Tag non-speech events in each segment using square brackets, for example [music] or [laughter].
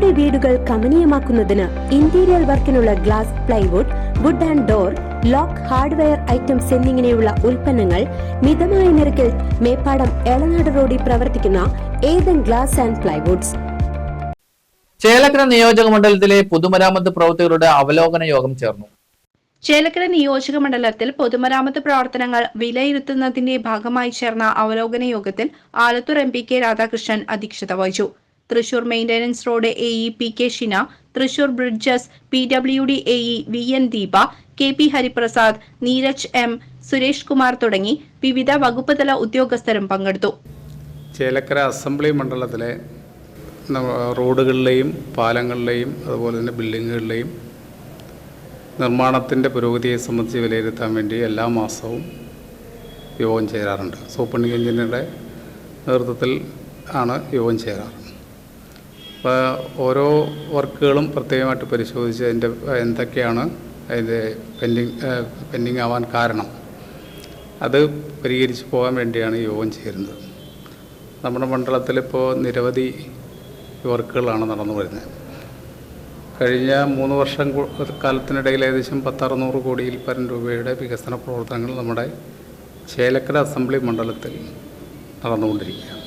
നിങ്ങളുടെ വീടുകൾ കമനീയമാക്കുന്നതിന് interior വർക്കിനുള്ള glass plywood wood and door lock hardware items എന്നിങ്ങനെയുള്ള ഉൽപ്പന്നങ്ങൾ മിതമായ നിരക്കിൽ മേപ്പാടം എളനാട് റോഡിൽ പ്രവർത്തിക്കുന്ന Ethan glass and plywoods. Chelakkara നിയോജക മണ്ഡലത്തിലെ പൊതുമരാമത്ത് പ്രവൃത്തികളുടെ അവലോകന യോഗം ചേർന്നു. ചേലക്കര നിയോജക മണ്ഡലത്തിൽ പൊതുമരാമത്ത് പ്രവർത്തനങ്ങൾ വിലയിരുത്തുന്നതിന്റെ ഭാഗമായി ചേർന്ന അവലോകന യോഗത്തിൽ Alathur M P K Radhakrishnan അധ്യക്ഷത വഹിച്ചു. Thrissur maintenance road A E P K Shina Thrissur bridges P W D A E V N Deepa K P Hariprasad Neeraj M Suresh Kumar തുടങ്ങി വിവിധ വകുപ്പ് തല ഉദ്യോഗസ്ഥരും പങ്കെടുത്തു. ചേലക്കര അസംബ്ലി മണ്ഡലത്തിലെ റോഡുകളിലെയും പാലങ്ങളിലെയും അതുപോലെ തന്നെ ബിൽഡിങ്ങുകളിലെയും നിർമ്മാണത്തിന്റെ പുരോഗതിയെ സംബന്ധിച്ച് വിലയിരുത്താൻ വേണ്ടി എല്ലാ മാസവും യോഗം ചേരാറുണ്ട്. സൂപ്പർ എഞ്ചിനീയറുടെ നേതൃത്വത്തിൽ ആണ് യോഗം ചേരാറ്. അപ്പോൾ ഓരോ വർക്കുകളും പ്രത്യേകമായിട്ട് പരിശോധിച്ച് അതിന്റെ എന്തൊക്കെയാണ് അതിന്റെ പെൻഡിങ് പെൻഡിങ് ആവാൻ കാരണം. അത് പരിഹരിച്ച് പോകാൻ വേണ്ടിയാണ് യോഗം ചേരുന്നത്. നമ്മുടെ മണ്ഡലത്തിൽ ഇപ്പോൾ നിരവധി വർക്കുകളാണ് നടന്നു വരുന്നത്. കഴിഞ്ഞ മൂന്ന് വർഷം കാലത്തിനിടയിൽ ഏകദേശം പത്തറുന്നൂറ് കോടിയിൽ പരം രൂപയുടെ വികസന പ്രവർത്തനങ്ങൾ നമ്മുടെ ചേലക്കര അസംബ്ലി മണ്ഡലത്തിൽ നടന്നുകൊണ്ടിരിക്കുകയാണ്.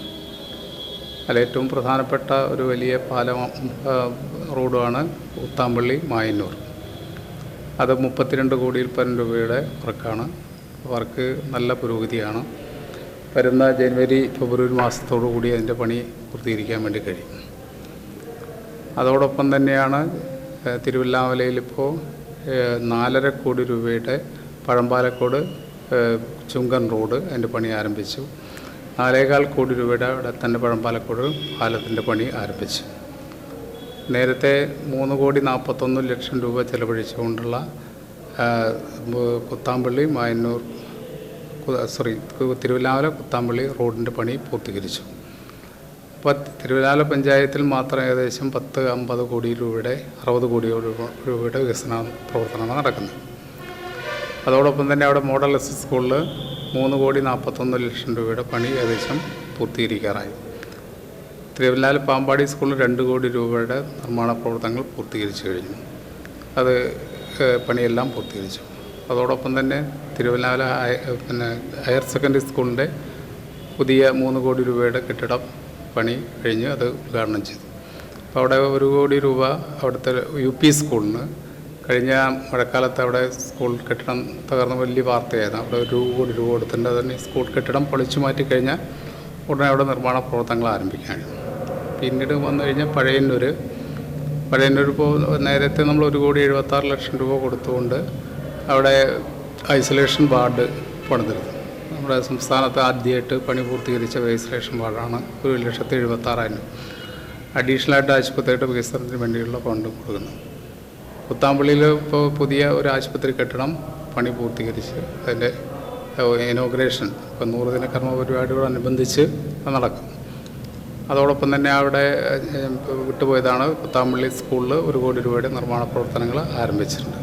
അതിലേറ്റവും പ്രധാനപ്പെട്ട ഒരു വലിയ പാലം റോഡുമാണ് ഉത്താമ്പള്ളി മായന്നൂർ. അത് മുപ്പത്തിരണ്ട് കോടിയിൽ പരം രൂപയുടെ വർക്കാണ്. വർക്ക് നല്ല പുരോഗതിയാണ്. വരുന്ന ജനുവരി ഫെബ്രുവരി മാസത്തോടു കൂടി അതിന്റെ പണി പൂർത്തീകരിക്കാൻ വേണ്ടി കഴിയും. അതോടൊപ്പം തന്നെയാണ് തിരുവല്ലാമലയിലിപ്പോൾ നാലര കോടി രൂപയുടെ പഴമ്പാലക്കോട് ചുങ്കൻ റോഡ് അതിന്റെ പണി ആരംഭിച്ചു. നാലേകാൽ കോടി രൂപയുടെ തന്നെ പഴമ്പാലക്കോട് പാലത്തിന്റെ പണി ആരംഭിച്ചു. നേരത്തെ മൂന്ന് കോടി നാൽപ്പത്തൊന്ന് ലക്ഷം രൂപ ചെലവഴിച്ചുകൊണ്ടുള്ള കുത്താമ്പള്ളി മായന്നൂർ സോറി തിരുവല്ലാമല കുത്താമ്പള്ളി റോഡിന്റെ പണി പൂർത്തീകരിച്ചു. അപ്പോൾ തിരുവല്ലാമല പഞ്ചായത്തിൽ മാത്രം ഏകദേശം പത്ത് അമ്പത് കോടി രൂപയുടെ അറുപത് കോടി രൂപയുടെ വികസന പ്രവർത്തനമാണ് നടക്കുന്നത്. അതോടൊപ്പം തന്നെ അവിടെ മോഡൽ എസ് എസ് സ്കൂളിൽ മൂന്ന് കോടി നാൽപ്പത്തൊന്ന് ലക്ഷം രൂപയുടെ പണി ഏകദേശം പൂർത്തീകരിക്കാറായി. തിരുവല്ലാൽ പാമ്പാടി സ്കൂളിൽ രണ്ട് കോടി രൂപയുടെ നിർമ്മാണ പ്രവർത്തനങ്ങൾ പൂർത്തീകരിച്ചു കഴിഞ്ഞു. അത് പണിയെല്ലാം പൂർത്തീകരിച്ചു. അതോടൊപ്പം തന്നെ തിരുവല്ലാല പിന്നെ ഹയർ സെക്കൻഡറി സ്കൂളിന്റെ പുതിയ മൂന്ന് കോടി രൂപയുടെ കെട്ടിടം പണി കഴിഞ്ഞ് അത് ഉദ്ഘാടനം ചെയ്തു. അപ്പോൾ അവിടെ ഒരു കോടി രൂപ അവിടുത്തെ യു പി സ്കൂളിന് കഴിഞ്ഞ മഴക്കാലത്ത് അവിടെ സ്കൂൾ കെട്ടിടം തകർന്ന വലിയ വാർത്തയായിരുന്നു. അവിടെ ഒരു കോടി രൂപ കൊടുത്തിട്ടുണ്ട്. അതിന് സ്കൂൾ കെട്ടിടം പൊളിച്ചു മാറ്റി കഴിഞ്ഞാൽ ഉടനെ അവിടെ നിർമ്മാണ പ്രവർത്തനങ്ങൾ ആരംഭിക്കുകയാണ്. പിന്നീട് വന്നു കഴിഞ്ഞാൽ പഴയന്നൂർ പഴയന്നൂർ ഇപ്പോൾ നേരത്തെ നമ്മൾ ഒരു കോടി എഴുപത്താറ് ലക്ഷം രൂപ കൊടുത്തുകൊണ്ട് അവിടെ ഐസൊലേഷൻ വാർഡ് പണിതിരുന്നു. നമ്മുടെ സംസ്ഥാനത്ത് ആദ്യമായിട്ട് പണി പൂർത്തീകരിച്ച ഐസൊലേഷൻ വാർഡാണ് ഒരു ലക്ഷത്തി എഴുപത്താറായിരം അഡീഷണലായിട്ട് ആശുപത്രിയുടെ വികസനത്തിന് വേണ്ടിയുള്ള ഫണ്ട് കൊടുക്കുന്നു. പുത്താമ്പള്ളിയിൽ ഇപ്പോൾ പുതിയ ഒരു ആശുപത്രി കെട്ടണം പണി പൂർത്തീകരിച്ച് അതിന്റെ ഇനോഗ്രേഷൻ ഇപ്പം നൂറ് ദിന കർമ്മ പരിപാടിയോടനുബന്ധിച്ച് നടക്കും. അതോടൊപ്പം തന്നെ അവിടെ വിട്ടുപോയതാണ് പുത്താമ്പള്ളി സ്കൂളിൽ ഒരു കോടി രൂപയുടെ നിർമ്മാണ പ്രവർത്തനങ്ങൾ ആരംഭിച്ചിട്ടുണ്ട്.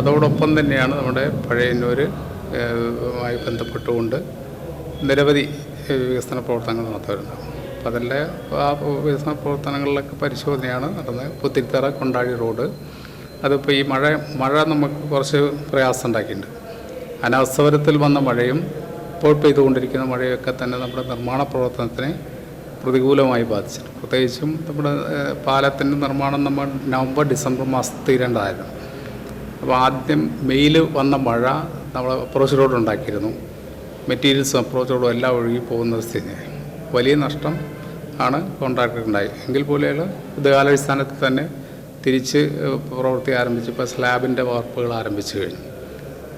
അതോടൊപ്പം തന്നെയാണ് നമ്മുടെ പഴയന്നൂർ ആയി ബന്ധപ്പെട്ടുകൊണ്ട് നിരവധി വികസന പ്രവർത്തനങ്ങൾ നടത്തുന്നത് അപ്പം അതിന്റെ ആ വികസന പ്രവർത്തനങ്ങളിലൊക്കെ പരിശോധനയാണ് നടന്നത്. പുത്തിരിത്തറ കൊണ്ടാടി റോഡ്. അതിപ്പോൾ ഈ മഴ മഴ നമുക്ക് കുറച്ച് പ്രയാസം ഉണ്ടാക്കിയിട്ടുണ്ട്. അനാസവരത്തിൽ വന്ന മഴയും ഇപ്പോൾ പെയ്തുകൊണ്ടിരിക്കുന്ന മഴയൊക്കെ തന്നെ നമ്മുടെ നിർമ്മാണ പ്രവർത്തനത്തിനെ പ്രതികൂലമായി ബാധിച്ചിട്ടുണ്ട്. പ്രത്യേകിച്ചും നമ്മുടെ പാലത്തിന്റെ നിർമ്മാണം നമ്മൾ നവംബർ ഡിസംബർ മാസത്തിൽ തീരേണ്ടതായിരുന്നു. അപ്പോൾ ആദ്യം മെയിൽ വന്ന മഴ നമ്മൾ അപ്രോച്ച് റോഡ് ഉണ്ടാക്കിയിരുന്നു. മെറ്റീരിയൽസും അപ്രോച്ച് റോഡും എല്ലാം ഒഴുകി പോകുന്ന സ്ഥിതിയായി. വലിയ നഷ്ടം ആണ് കോൺട്രാക്ടർക്കുണ്ടായി എങ്കിൽ പോലെയുള്ള കാലാടിസ്ഥാനത്തിൽ തന്നെ തിരിച്ച് പ്രവൃത്തി ആരംഭിച്ച് ആരംഭിച്ചപ്പോൾ സ്ലാബിന്റെ വാർപ്പുകൾ ആരംഭിച്ചു കഴിഞ്ഞു.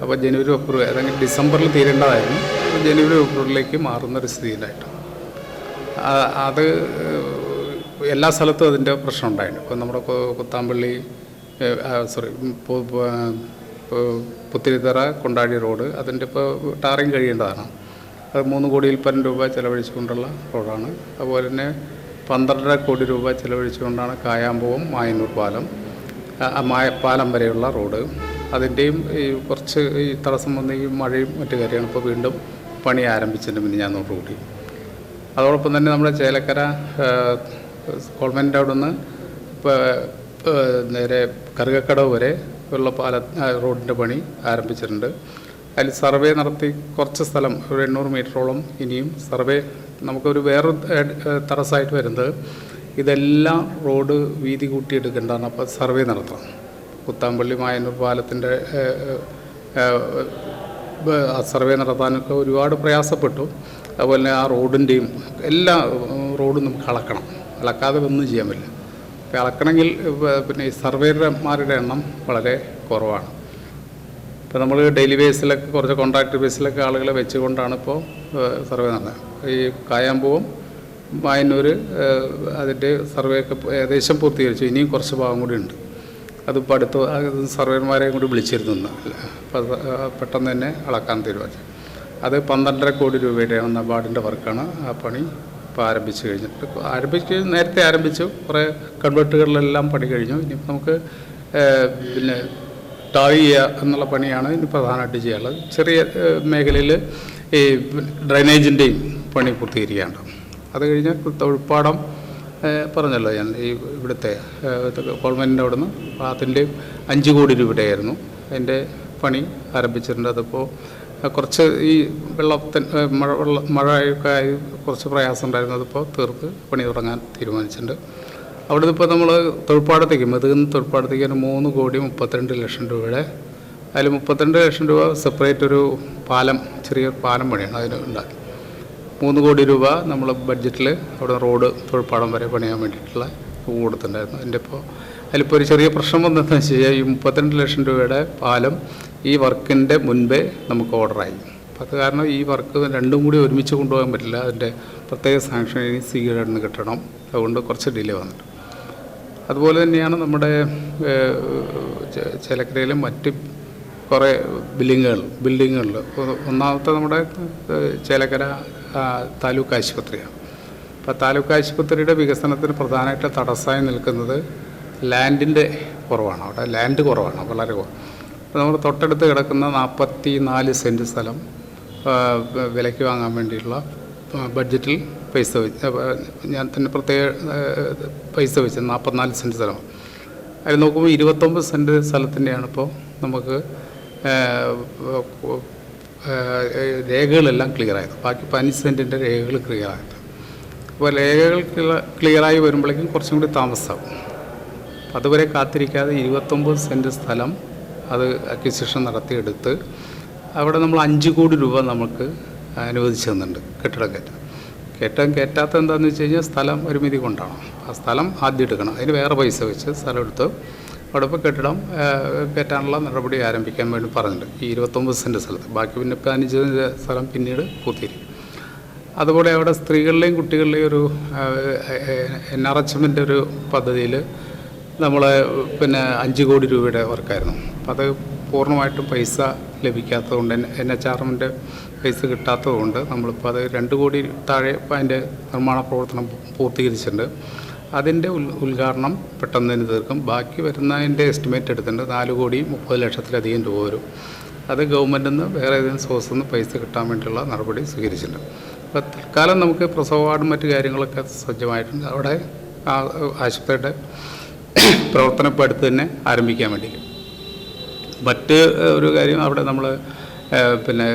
അപ്പോൾ ജനുവരി ഫെബ്രുവരി അതെങ്കിൽ ഡിസംബറിൽ തീരേണ്ടതായിരുന്നു. ജനുവരി ഫെബ്രുവരിയിലേക്ക് മാറുന്ന ഒരു സ്ഥിതിയിലായിട്ട്. അത് എല്ലാ സ്ഥലത്തും അതിന്റെ പ്രശ്നം ഉണ്ടായിരുന്നു ഇപ്പോൾ നമ്മുടെ കുത്താമ്പള്ളി സോറി പുത്തിരിത്തറ കൊണ്ടാടി റോഡ് അതിന്റെ ഇപ്പോൾ ടാറിങ് കഴിയേണ്ടതാണ്. അത് മൂന്ന് കോടിയിൽ പരം രൂപ ചെലവഴിച്ചുകൊണ്ടുള്ള റോഡാണ്. അതുപോലെ തന്നെ പന്ത്രണ്ടര കോടി രൂപ ചെലവഴിച്ചുകൊണ്ടാണ് കായാമ്പവും മായന്നൂർ പാലം മായ പാലം വരെയുള്ള റോഡ്. അതിന്റെയും ഈ കുറച്ച് ഈ തടസ്സം വന്ന ഈ മഴയും മറ്റു കാര്യങ്ങളും ഇപ്പോൾ വീണ്ടും പണി ആരംഭിച്ചതിന് മുന്നേ ഞാൻ നോട്ട് കൂടി. അതോടൊപ്പം തന്നെ നമ്മുടെ ചേലക്കര ഗവൺമെന്റ് അവിടെ നിന്ന് നേരെ കറുകക്കടവ് വരെ ഉള്ള പാല റോഡിന്റെ പണി ആരംഭിച്ചിട്ടുണ്ട്. അതിൽ സർവേ നടത്തി കുറച്ച് സ്ഥലം ഒരു എണ്ണൂറ് മീറ്ററോളം ഇനിയും സർവേ നമുക്കൊരു വേറെ തടസ്സമായിട്ട് വരുന്നത് ഇതെല്ലാം റോഡ് വീതി കൂട്ടിയെടുക്കേണ്ടതാണ്. അപ്പോൾ സർവേ നടത്തണം. പുത്താമ്പള്ളി മായന്നൂർ പാലത്തിന്റെ സർവേ നടത്താനൊക്കെ ഒരുപാട് പ്രയാസപ്പെട്ടു. അതുപോലെ ആ റോഡിന്റെയും എല്ലാ റോഡും നമുക്ക് അളക്കണം. അളക്കാതെ ഒന്നും ചെയ്യാൻ പറ്റില്ല. അളക്കണമെങ്കിൽ പിന്നെ ഈ സർവേയർമാരുടെ എണ്ണം വളരെ കുറവാണ്. ഇപ്പോൾ നമ്മൾ ഡെയിലി ബേസിലൊക്കെ കുറച്ച് കോൺട്രാക്ട് ബേസിലൊക്കെ ആളുകളെ വെച്ചുകൊണ്ടാണ് ഇപ്പോൾ സർവേ നടന്നത്. ഈ കായാമ്പൂവും മായന്നൂർ അതിന്റെ സർവേ ഒക്കെ ഏകദേശം പൂർത്തീകരിച്ചു. ഇനിയും കുറച്ച് ഭാഗം കൂടി ഉണ്ട്. അതിപ്പോൾ അടുത്ത സർവേന്മാരെയും കൂടി വിളിച്ചിരുന്നു അപ്പോൾ പെട്ടെന്ന് തന്നെ അളക്കാൻ തീരുമാനിച്ചു. അത് പന്ത്രണ്ടര കോടി രൂപയുടെ നബാർഡിന്റെ വർക്കാണ് ആ പണി ഇപ്പോൾ ആരംഭിച്ചു കഴിഞ്ഞിട്ട് ആരംഭിച്ച് നേരത്തെ ആരംഭിച്ചു. കുറേ കൺവെർട്ടുകളിലെല്ലാം പണി കഴിഞ്ഞു. ഇനിയിപ്പോൾ നമുക്ക് പിന്നെ ചെയ്യുക എന്നുള്ള പണിയാണ് ഇനി പ്രധാനമായിട്ട് ചെയ്യാനുള്ളത്. ചെറിയ മേഖലയിൽ ഈ ഡ്രൈനേജിന്റെയും പണി പൂർത്തീകരിക്കാണ്ട് അത് കഴിഞ്ഞാൽ തൊഴിൽപ്പാടം പറഞ്ഞല്ലോ ഞാൻ ഈ ഇവിടുത്തെ ഗവൺമെന്റിന്റെ അവിടെ നിന്ന് അതിന്റെ അഞ്ച് കോടി രൂപയുടെയായിരുന്നു അതിന്റെ പണി ആരംഭിച്ചിട്ടുണ്ട്. അതിപ്പോൾ കുറച്ച് ഈ വെള്ളത്തിന് മഴ വെള്ള മഴയൊക്കെ ആയി കുറച്ച് പ്രയാസം ഉണ്ടായിരുന്നു. അതിപ്പോൾ തീർത്ത് പണി തുടങ്ങാൻ തീരുമാനിച്ചിട്ടുണ്ട്. അവിടെ ഇപ്പോൾ നമ്മൾ തൊഴിൽപ്പാടത്തേക്ക് മെതുകുന്ന തൊഴിൽപ്പാടത്തേക്ക് ഒരു മൂന്ന് കോടി മുപ്പത്തിരണ്ട് ലക്ഷം രൂപയുടെ അതിൽ മുപ്പത്തിരണ്ട് ലക്ഷം രൂപ സെപ്പറേറ്റ് ഒരു പാലം ചെറിയൊരു പാലം പണിയാണ് അതിന് ഉണ്ടാക്കി. മൂന്ന് കോടി രൂപ നമ്മൾ ബഡ്ജറ്റിൽ അവിടെ റോഡ് തൊഴിൽപ്പാടം വരെ പണിയാൻ വേണ്ടിയിട്ടുള്ള കൊടുത്തിട്ടുണ്ടായിരുന്നു. അതിന്റെ ഇപ്പോൾ അതിലിപ്പോൾ ഒരു ചെറിയ പ്രശ്നം വന്നതെന്ന് വെച്ച് കഴിഞ്ഞാൽ ഈ മുപ്പത്തിരണ്ട് ലക്ഷം രൂപയുടെ പാലം ഈ വർക്കിന്റെ മുൻപേ നമുക്ക് ഓർഡറായി. അപ്പം അത് കാരണം ഈ വർക്ക് രണ്ടും കൂടി ഒരുമിച്ച് കൊണ്ടുപോകാൻ പറ്റില്ല. അതിന്റെ പ്രത്യേക സാങ്ഷൻ ഇനി സി കിട്ടണം. അതുകൊണ്ട് കുറച്ച് ഡിലേ വന്നിട്ടുണ്ട്. അതുപോലെ തന്നെയാണ് നമ്മുടെ ചിലക്കരയിലും മറ്റ് കുറേ ബിൽഡിങ്ങുകൾ ബിൽഡിങ്ങുകളിൽ ഒന്നാമത്തെ നമ്മുടെ ചിലക്കര താലൂക്ക് ആശുപത്രിയാണ്. അപ്പോൾ താലൂക്ക് ആശുപത്രിയുടെ വികസനത്തിന് പ്രധാനമായിട്ട് തടസ്സമായി നിൽക്കുന്നത് ലാൻഡിന്റെ കുറവാണ്. അവിടെ ലാൻഡ് കുറവാണ് വളരെ കുറവ് അപ്പോൾ നമ്മൾ തൊട്ടടുത്ത് കിടക്കുന്ന നാൽപ്പത്തി നാല് സെന്റ് സ്ഥലം വിലയ്ക്ക് വാങ്ങാൻ വേണ്ടിയിട്ടുള്ള ബഡ്ജറ്റിൽ പൈസ വെച്ച് ഞാൻ തന്നെ പ്രത്യേക പൈസ വെച്ച് നാൽപ്പത്തിനാല് സെന്റ് സ്ഥലം. അതിൽ നോക്കുമ്പോൾ ഇരുപത്തൊമ്പത് സെന്റ് സ്ഥലത്തിന്റെയാണ് ഇപ്പോൾ നമുക്ക് രേഖകളെല്ലാം ക്ലിയർ ആയത്. ബാക്കി പതിനഞ്ച് സെന്റിന്റെ രേഖകൾ ക്ലിയർ ആയത്. അപ്പോൾ രേഖകൾ ക്ലിയറായി വരുമ്പോഴേക്കും കുറച്ചും കൂടി താമസമാകും അതുവരെ കാത്തിരിക്കാതെ ഇരുപത്തൊമ്പത് സെന്റ് സ്ഥലം അത് അക്വിസിഷൻ നടത്തിയെടുത്ത് അവിടെ നമ്മൾ അഞ്ച് കോടി രൂപ നമുക്ക് അനുവദിച്ചു തന്നിട്ടുണ്ട് കെട്ടിടം കയറ്റാൻ. കെട്ടിടം കയറ്റാത്ത എന്താണെന്ന് വെച്ച് കഴിഞ്ഞാൽ സ്ഥലം പരിമിതി കൊണ്ടാണ്. ആ സ്ഥലം ആദ്യം എടുക്കണം. അതിന് വേറെ പൈസ വെച്ച് സ്ഥലം എടുത്ത് അവിടെ ഇപ്പോൾ കെട്ടിടം കയറ്റാനുള്ള നടപടി ആരംഭിക്കാൻ വേണ്ടി പറഞ്ഞിട്ടുണ്ട്. ഈ ഇരുപത്തൊമ്പത് സെന്റ് സ്ഥലത്ത്. ബാക്കി പിന്നെ പതിനഞ്ച് സ്ഥലം പിന്നീട് പൂത്തിരിക്കും. അതുപോലെ അവിടെ സ്ത്രീകളുടെയും കുട്ടികളുടെയും ഒരു എൻ ഒരു പദ്ധതിയിൽ നമ്മൾ പിന്നെ അഞ്ച് കോടി രൂപയുടെ വർക്കായിരുന്നു അപ്പം അത് പൂർണമായിട്ടും പൈസ ലഭിക്കാത്തതുകൊണ്ട് എൻ എച്ച് ആർ എമ്മിന്റെ പൈസ കിട്ടാത്തതുകൊണ്ട് നമ്മളിപ്പോൾ അത് രണ്ട് കോടി താഴെ അതിന്റെ നിർമ്മാണ പ്രവർത്തനം പൂർത്തീകരിച്ചിട്ടുണ്ട്. അതിന്റെ ഉദ്ഘാടനം പെട്ടെന്ന് തന്നെ തീർക്കും. ബാക്കി വരുന്നതിന്റെ എസ്റ്റിമേറ്റ് എടുത്തിട്ടുണ്ട് നാല് കോടി മുപ്പത് ലക്ഷത്തിലധികം രൂപ വരും. അത് ഗവൺമെന്റിൽ നിന്ന് വേറെ ഏതെങ്കിലും സോഴ്സിൽ നിന്ന് പൈസ കിട്ടാൻ വേണ്ടിയുള്ള നടപടി സ്വീകരിച്ചിട്ടുണ്ട്. അപ്പോൾ തൽക്കാലം നമുക്ക് പ്രസവ വാർഡും മറ്റു കാര്യങ്ങളൊക്കെ സജ്ജമായിട്ടുണ്ട്. അവിടെ ആശുപത്രിയുടെ പ്രവർത്തനം ഇപ്പോൾ അടുത്ത് തന്നെ ആരംഭിക്കാൻ വേണ്ടി മറ്റ് ഒരു കാര്യം അവിടെ നമ്മൾ പിന്നെ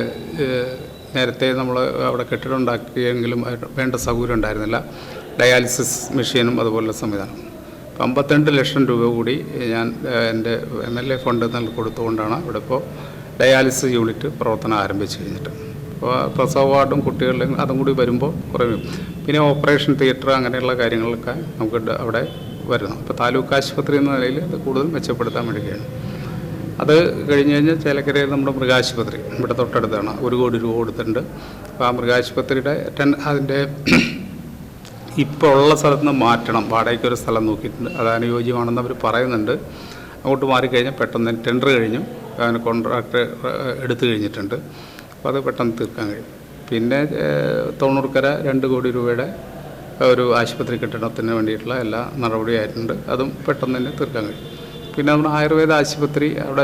നേരത്തെ നമ്മൾ അവിടെ കെട്ടിടം ഉണ്ടാക്കിയെങ്കിലും വേണ്ട സൗകര്യം ഉണ്ടായിരുന്നില്ല. ഡയാലിസിസ് മെഷീനും അതുപോലുള്ള സംവിധാനം. അപ്പം അമ്പത്തിരണ്ട് ലക്ഷം രൂപ കൂടി ഞാൻ എന്റെ എം എൽ എ ഫണ്ട് നൽകി കൊടുത്തുകൊണ്ടാണ് ഇവിടെ ഇപ്പോൾ ഡയാലിസിസ് യൂണിറ്റ് പ്രവർത്തനം ആരംഭിച്ചു കഴിഞ്ഞിട്ട്. അപ്പോൾ പ്രസവ വാർഡും കുട്ടികളുടെയും അതും കൂടി വരുമ്പോൾ കുറയും. പിന്നെ ഓപ്പറേഷൻ തിയേറ്റർ അങ്ങനെയുള്ള കാര്യങ്ങളൊക്കെ നമുക്ക് അവിടെ വരുന്നു. അപ്പോൾ താലൂക്ക് ആശുപത്രി എന്ന നിലയിൽ ഇത് കൂടുതൽ മെച്ചപ്പെടുത്താൻ വേണ്ടിയാണ് അത് കഴിഞ്ഞ് കഴിഞ്ഞാൽ ചേലക്കരയിൽ നമ്മുടെ മൃഗാശുപത്രി ഇവിടെ തൊട്ടടുത്താണ്. ഒരു കോടി രൂപ കൊടുത്തിട്ടുണ്ട്. അപ്പോൾ ആ മൃഗാശുപത്രിയുടെ ടെൻ അതിന്റെ [clears throat] ഇപ്പോൾ ഉള്ള സ്ഥലത്ത് നിന്ന് മാറ്റണം. വാടകയ്ക്ക് ഒരു സ്ഥലം നോക്കിയിട്ടുണ്ട്. അത് അനുയോജ്യമാണെന്ന് അവർ പറയുന്നുണ്ട്. അങ്ങോട്ട് മാറിക്കഴിഞ്ഞാൽ പെട്ടെന്ന് ടെൻഡർ കഴിഞ്ഞു. അതിന് കോൺട്രാക്ട് എടുത്തു കഴിഞ്ഞിട്ടുണ്ട്. അപ്പോൾ അത് പെട്ടെന്ന് തീർക്കാൻ കഴിയും. പിന്നെ തൊണ്ണൂർക്കര രണ്ട് കോടി രൂപയുടെ ഒരു ആശുപത്രി കെട്ടിടത്തിന് വേണ്ടിയിട്ടുള്ള എല്ലാ നടപടിയായിട്ടുണ്ട്. അതും പെട്ടെന്ന് തന്നെ തീർക്കാൻ കഴിയും. പിന്നെ നമ്മുടെ ആയുർവേദ ആശുപത്രി അവിടെ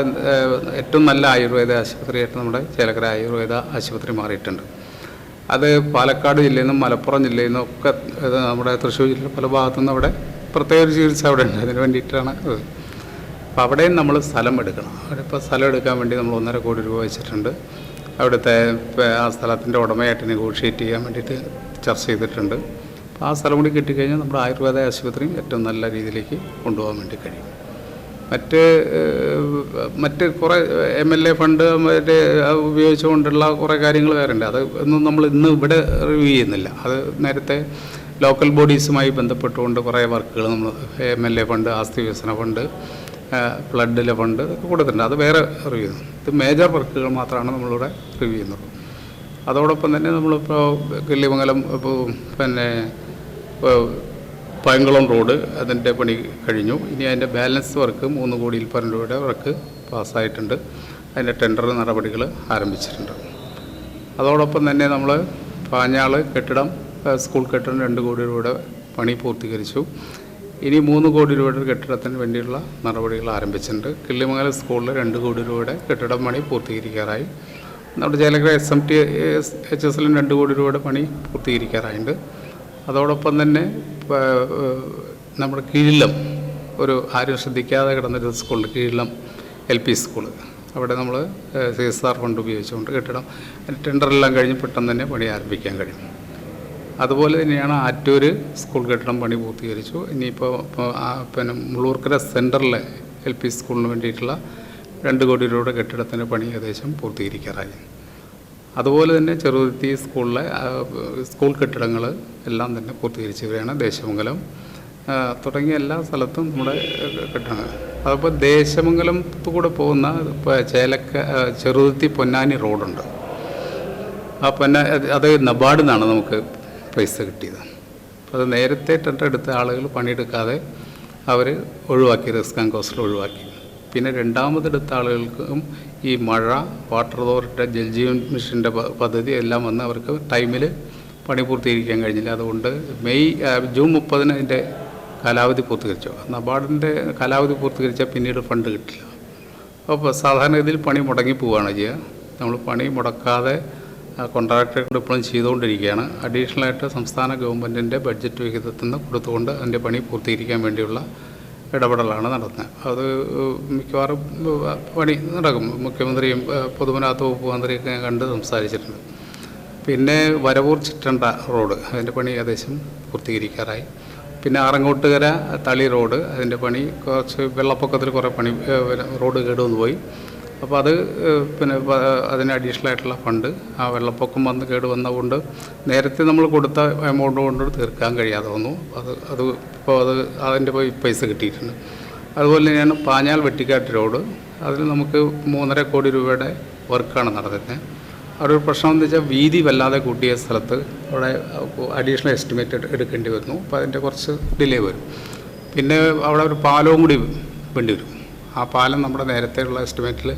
ഏറ്റവും നല്ല ആയുർവേദ ആശുപത്രിയായിട്ട് നമ്മുടെ ചേലക്കര ആയുർവേദ ആശുപത്രി മാറിയിട്ടുണ്ട്. അത് പാലക്കാട് ജില്ലയിൽ നിന്നും മലപ്പുറം ജില്ലയിൽ നിന്നും ഒക്കെ നമ്മുടെ തൃശ്ശൂർ ജില്ല പല ഭാഗത്തു നിന്നും അവിടെ പ്രത്യേക ഒരു ചികിത്സ അവിടെ ഉണ്ട്. അതിന് വേണ്ടിയിട്ടാണ് അപ്പോൾ അവിടെയും നമ്മൾ സ്ഥലം എടുക്കണം. അവിടെ ഇപ്പോൾ സ്ഥലം എടുക്കാൻ വേണ്ടി നമ്മൾ ഒന്നര കോടി രൂപ വെച്ചിട്ടുണ്ട്. അവിടുത്തെ ആ സ്ഥലത്തിന്റെ ഉടമയായിട്ട് നെഗോഷിയേറ്റ് ചെയ്യാൻ വേണ്ടിയിട്ട് ചർച്ച ചെയ്തിട്ടുണ്ട്. അപ്പോൾ ആ സ്ഥലം കൂടി കിട്ടിക്കഴിഞ്ഞാൽ നമ്മുടെ ആയുർവേദ ആശുപത്രിയും ഏറ്റവും നല്ല രീതിയിലേക്ക് കൊണ്ടുപോകാൻ വേണ്ടി കഴിയും. മറ്റ് മറ്റ് കുറേ എം എൽ എ ഫണ്ട് മറ്റേ ഉപയോഗിച്ചുകൊണ്ടുള്ള കുറേ കാര്യങ്ങൾ വേറെ ഉണ്ട് അത് ഒന്നും നമ്മൾ ഇന്ന് ഇവിടെ റിവ്യൂ ചെയ്യുന്നില്ല. അത് നേരത്തെ ലോക്കൽ ബോഡീസുമായി ബന്ധപ്പെട്ടുകൊണ്ട് കുറേ വർക്കുകൾ നമ്മൾ എം എൽ എ ഫണ്ട് ആസ്തി വികസന ഫണ്ട് ഫ്ലഡിലെ ഫണ്ട് ഇതൊക്കെ കൊടുത്തിട്ടുണ്ട്. അത് വേറെ റിവ്യൂ ഇത് മേജർ വർക്കുകൾ മാത്രമാണ് നമ്മളിവിടെ റിവ്യൂ ചെയ്യുന്നത്. അതോടൊപ്പം തന്നെ നമ്മളിപ്പോൾ കിള്ളിമംഗലം പിന്നെ പയങ്കുളം റോഡ് അതിന്റെ പണി കഴിഞ്ഞു. ഇനി അതിന്റെ ബാലൻസ് വർക്ക് മൂന്ന് കോടിയിൽ പരം രൂപയുടെ വർക്ക് പാസ്സായിട്ടുണ്ട്. അതിന്റെ ടെൻഡർ നടപടികൾ ആരംഭിച്ചിട്ടുണ്ട്. അതോടൊപ്പം തന്നെ നമ്മൾ പാഞ്ഞാൾ കെട്ടിടം സ്കൂൾ കെട്ടിടം രണ്ട് കോടി രൂപയുടെ പണി പൂർത്തീകരിച്ചു. ഇനി മൂന്ന് കോടി രൂപയുടെ കെട്ടിടത്തിന് വേണ്ടിയുള്ള നടപടികൾ ആരംഭിച്ചിട്ടുണ്ട്. കിള്ളിമംഗലം സ്കൂളിൽ രണ്ട് കോടി രൂപയുടെ കെട്ടിടം പണി പൂർത്തീകരിക്കാറായി. നമ്മുടെ ജയലഗ്ര S M T H S എല്ലും രണ്ട് കോടി രൂപയുടെ പണി പൂർത്തീകരിക്കാറായിട്ടുണ്ട് അതോടൊപ്പം തന്നെ നമ്മുടെ കീഴിലം ഒരു ആരും ശ്രദ്ധിക്കാതെ കിടന്നൊരു സ്കൂളുണ്ട് കീഴിലം എൽ പി സ്കൂൾ അവിടെ നമ്മൾ സി എസ് ആർ ഫണ്ട് ഉപയോഗിച്ചുകൊണ്ട് കെട്ടിടം ടെൻഡറെല്ലാം കഴിഞ്ഞ് പെട്ടെന്ന് തന്നെ പണി ആരംഭിക്കാൻ കഴിയും. അതുപോലെ തന്നെയാണ് ആറ്റൂർ സ്കൂൾ കെട്ടിടം പണി പൂർത്തീകരിച്ചു. ഇനിയിപ്പോൾ പിന്നെ മുള്ളൂർക്കര സെന്ററിലെ എൽ പി സ്കൂളിന് വേണ്ടിയിട്ടുള്ള രണ്ട് കോടി രൂപയുടെ കെട്ടിടത്തിന്റെ പണി ഏകദേശം പൂർത്തീകരിക്കാറായി. അതുപോലെ തന്നെ ചെറുതുരുത്തി സ്കൂളിലെ സ്കൂൾ കെട്ടിടങ്ങൾ എല്ലാം തന്നെ പൂർത്തീകരിച്ചവരാണ് ദേശമംഗലം. തുടങ്ങിയ എല്ലാ സ്ഥലത്തും നമ്മുടെ കെട്ടിടങ്ങൾ. അതപ്പോൾ ദേശമംഗലത്ത് കൂടെ പോകുന്ന ചേലക്ക ചെറുതുരുത്തി പൊന്നാനി റോഡുണ്ട്. ആ പൊന്ന അത് നബാർഡിൽ നിന്നാണ് നമുക്ക് പൈസ കിട്ടിയത്. അത് നേരത്തെ ടെൻഡർ എടുത്ത ആളുകൾ പണിയെടുക്കാതെ അവർ ഒഴിവാക്കി റിസ്ക് ആൻഡ് കോസ്റ്റിൽ ഒഴിവാക്കി. പിന്നെ രണ്ടാമതെടുത്ത ആളുകൾക്കും ഈ മഴ വാട്ടർ അതോറിറ്റി ജൽജീവൻ മിഷന്റെ പദ്ധതി എല്ലാം വന്ന് അവർക്ക് ടൈമിൽ പണി പൂർത്തീകരിക്കാൻ കഴിഞ്ഞില്ല. അതുകൊണ്ട് മെയ് ജൂൺ മുപ്പതിന് അതിന്റെ കാലാവധി പൂർത്തീകരിച്ചു. നബാർഡിന്റെ കാലാവധി പൂർത്തീകരിച്ചാൽ പിന്നീട് ഫണ്ട് കിട്ടില്ല. അപ്പോൾ സാധാരണഗതിയിൽ പണി മുടങ്ങി പോവുകയാണ് ചെയ്യുക നമ്മൾ പണി മുടക്കാതെ കോൺട്രാക്ടർ ഇപ്പോഴും ചെയ്തുകൊണ്ടിരിക്കുകയാണ്. അഡീഷണലായിട്ട് സംസ്ഥാന ഗവൺമെന്റിന്റെ ബഡ്ജറ്റ് വിഹിതത്തിൽ നിന്ന് കൊടുത്തുകൊണ്ട് അതിന്റെ പണി പൂർത്തീകരിക്കാൻ വേണ്ടിയുള്ള ഇടപെടലാണ് നടത്തുന്നത്. അത് മിക്കവാറും പണി നടക്കും. മുഖ്യമന്ത്രിയും പൊതുമരാമത്ത് വകുപ്പ് മന്ത്രിയൊക്കെ ഞാൻ കണ്ട് സംസാരിച്ചിട്ടുണ്ട്. പിന്നെ വരവൂർ ചിറ്റണ്ട റോഡ് അതിന്റെ പണി ഏകദേശം പൂർത്തീകരിക്കാറായി. പിന്നെ ആറങ്ങോട്ടുകര തളി റോഡ് അതിന്റെ പണി കുറച്ച് വെള്ളപ്പൊക്കത്തിൽ കുറേ പണി റോഡ് കേടുവന്ന് പോയി അപ്പോൾ അത് പിന്നെ അതിന് അഡീഷണൽ ആയിട്ടുള്ള ഫണ്ട് ആ വെള്ളപ്പൊക്കം വന്ന് കേട് വന്നതുകൊണ്ട് നേരത്തെ നമ്മൾ കൊടുത്ത എമൗണ്ട് കൊണ്ട് തീർക്കാൻ കഴിയാതെ വന്നു. അത് അത് ഇപ്പോൾ അത് അതിന്റെ പോയി പൈസ കിട്ടിയിട്ടുണ്ട്. അതുപോലെ തന്നെയാണ് പാഞ്ഞാൽ വെട്ടിക്കാട്ട് റോഡ് അതിൽ നമുക്ക് മൂന്നര കോടി രൂപയുടെ വർക്കാണ് നടത്തുന്നത് അവിടെ ഒരു പ്രശ്നം എന്ന് വെച്ചാൽ വീതി വല്ലാതെ കൂട്ടിയ സ്ഥലത്ത് അവിടെ അഡീഷണൽ എസ്റ്റിമേറ്റ് എടുക്കേണ്ടി വരുന്നു. അപ്പോൾ അതിന്റെ കുറച്ച് ഡിലേ വരും. പിന്നെ അവിടെ ഒരു പാലവും കൂടി വേണ്ടി വരും. ആ പാലം നമ്മുടെ നേരത്തെയുള്ള എസ്റ്റിമേറ്റിൽ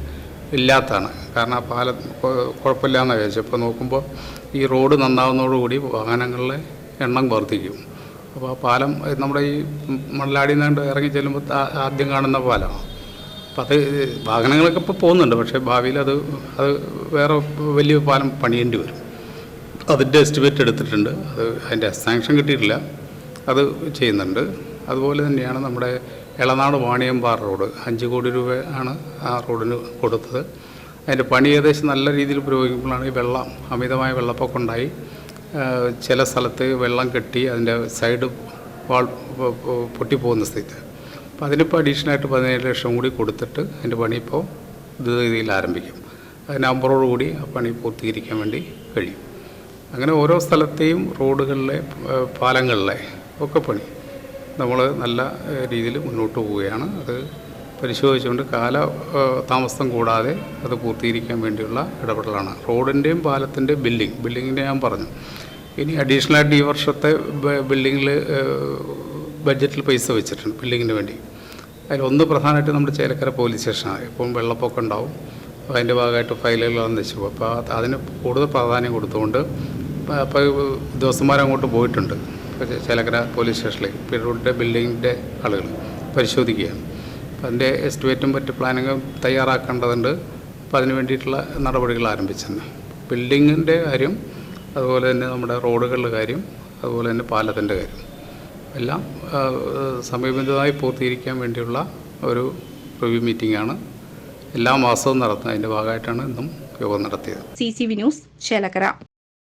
ഇല്ലാത്തതാണ്. കാരണം ആ പാലം കുഴപ്പമില്ല കുഴപ്പമില്ലാന്ന് വിചാരിച്ചു ഇപ്പോൾ നോക്കുമ്പോൾ ഈ റോഡ് നന്നാവുന്നതോടുകൂടി വാഹനങ്ങളിലെ എണ്ണം വർദ്ധിക്കും. അപ്പോൾ ആ പാലം നമ്മുടെ ഈ മണലാടി നിന്നാണ്ട് ഇറങ്ങി ചെല്ലുമ്പോൾ ആദ്യം കാണുന്ന പാലമാണ് അപ്പം അത് വാഹനങ്ങളൊക്കെ ഇപ്പോൾ പോകുന്നുണ്ട്. പക്ഷേ ഭാവിയിൽ അത് അത് വേറെ വലിയ പാലം പണിയേണ്ടി വരും. അതിന്റെ എസ്റ്റിമേറ്റ് എടുത്തിട്ടുണ്ട്. അത് അതിന്റെ സാങ്ഷൻ കിട്ടിയിട്ടില്ല. അത് ചെയ്യുന്നുണ്ട്. അതുപോലെ തന്നെയാണ് നമ്മുടെ എളനാട് വാണിയമ്പാറ റോഡ്. അഞ്ച് കോടി രൂപ ആണ് ആ റോഡിന് കൊടുത്തത്. അതിന്റെ പണി ഏകദേശം നല്ല രീതിയിൽ പ്രയോഗിക്കുമ്പോഴാണ് ഈ വെള്ളം അമിതമായ വെള്ളപ്പൊക്കം ഉണ്ടായി. ചില സ്ഥലത്ത് വെള്ളം കെട്ടി അതിന്റെ സൈഡ് വാൾ പൊട്ടിപ്പോകുന്ന സ്ഥിതി. അപ്പോൾ അതിനിപ്പോൾ അഡീഷണലായിട്ട് പതിനേഴ് ലക്ഷം കൂടി കൊടുത്തിട്ട് അതിന്റെ പണി ഇപ്പോൾ ദ്രുതഗതിയിൽ ആരംഭിക്കും. കൂടി ആ പണി പൂർത്തീകരിക്കാൻ വേണ്ടി കഴിയും. അങ്ങനെ ഓരോ സ്ഥലത്തെയും റോഡുകളിലെ പാലങ്ങളിലെ ഒക്കെ പണി നമ്മൾ നല്ല രീതിയിൽ മുന്നോട്ട് പോവുകയാണ്. അത് പരിശോധിച്ചുകൊണ്ട് കാല താമസം കൂടാതെ അത് പൂർത്തീകരിക്കാൻ വേണ്ടിയുള്ള ഇടപെടലാണ്. റോഡിന്റെയും പാലത്തിന്റെയും ബിൽഡിംഗ് ബിൽഡിങ്ങിന്റെ ഞാൻ പറഞ്ഞു. ഇനി അഡീഷണലായിട്ട് ഈ വർഷത്തെ ബിൽഡിങ്ങിൽ ബഡ്ജറ്റിൽ പൈസ വെച്ചിട്ടുണ്ട് ബിൽഡിങ്ങിന് വേണ്ടി. അതിലൊന്ന് പ്രധാനമായിട്ട് നമ്മുടെ ചേലക്കര പോലീസ് സ്റ്റേഷനാണ്. ഇപ്പം വെള്ളപ്പൊക്കം ഉണ്ടാവും. അതിന്റെ ഭാഗമായിട്ട് ഫയലുകൾ വന്നിച്ചു. അപ്പോൾ അത് അതിന് കൂടുതൽ പ്രാധാന്യം കൊടുത്തുകൊണ്ട് അപ്പോൾ ഉദ്യോഗസ്ഥന്മാരങ്ങോട്ട് പോയിട്ടുണ്ട്. ചേലക്കര പോലീസ് സ്റ്റേഷനിലേക്ക്. പിന്നീട് ബിൽഡിങ്ങിന്റെ ആളുകൾ പരിശോധിക്കുകയാണ്. അപ്പം അതിന്റെ എസ്റ്റിമേറ്റും മറ്റ് പ്ലാനിങ്ങും തയ്യാറാക്കേണ്ടതുണ്ട്. അപ്പം അതിന് വേണ്ടിയിട്ടുള്ള നടപടികൾ ആരംഭിച്ചെന്ന്. ബിൽഡിങ്ങിന്റെ കാര്യം അതുപോലെ തന്നെ നമ്മുടെ റോഡുകളുടെ കാര്യം അതുപോലെ തന്നെ പാലത്തിന്റെ കാര്യം. എല്ലാം സമീപിതമായി പൂർത്തീകരിക്കാൻ വേണ്ടിയുള്ള ഒരു റിവ്യൂ മീറ്റിംഗാണ് എല്ലാ മാസവും നടത്തുന്നത്. അതിന്റെ ഭാഗമായിട്ടാണ് ഇന്നും യോഗം നടത്തിയത്. C C V news Chelakkara.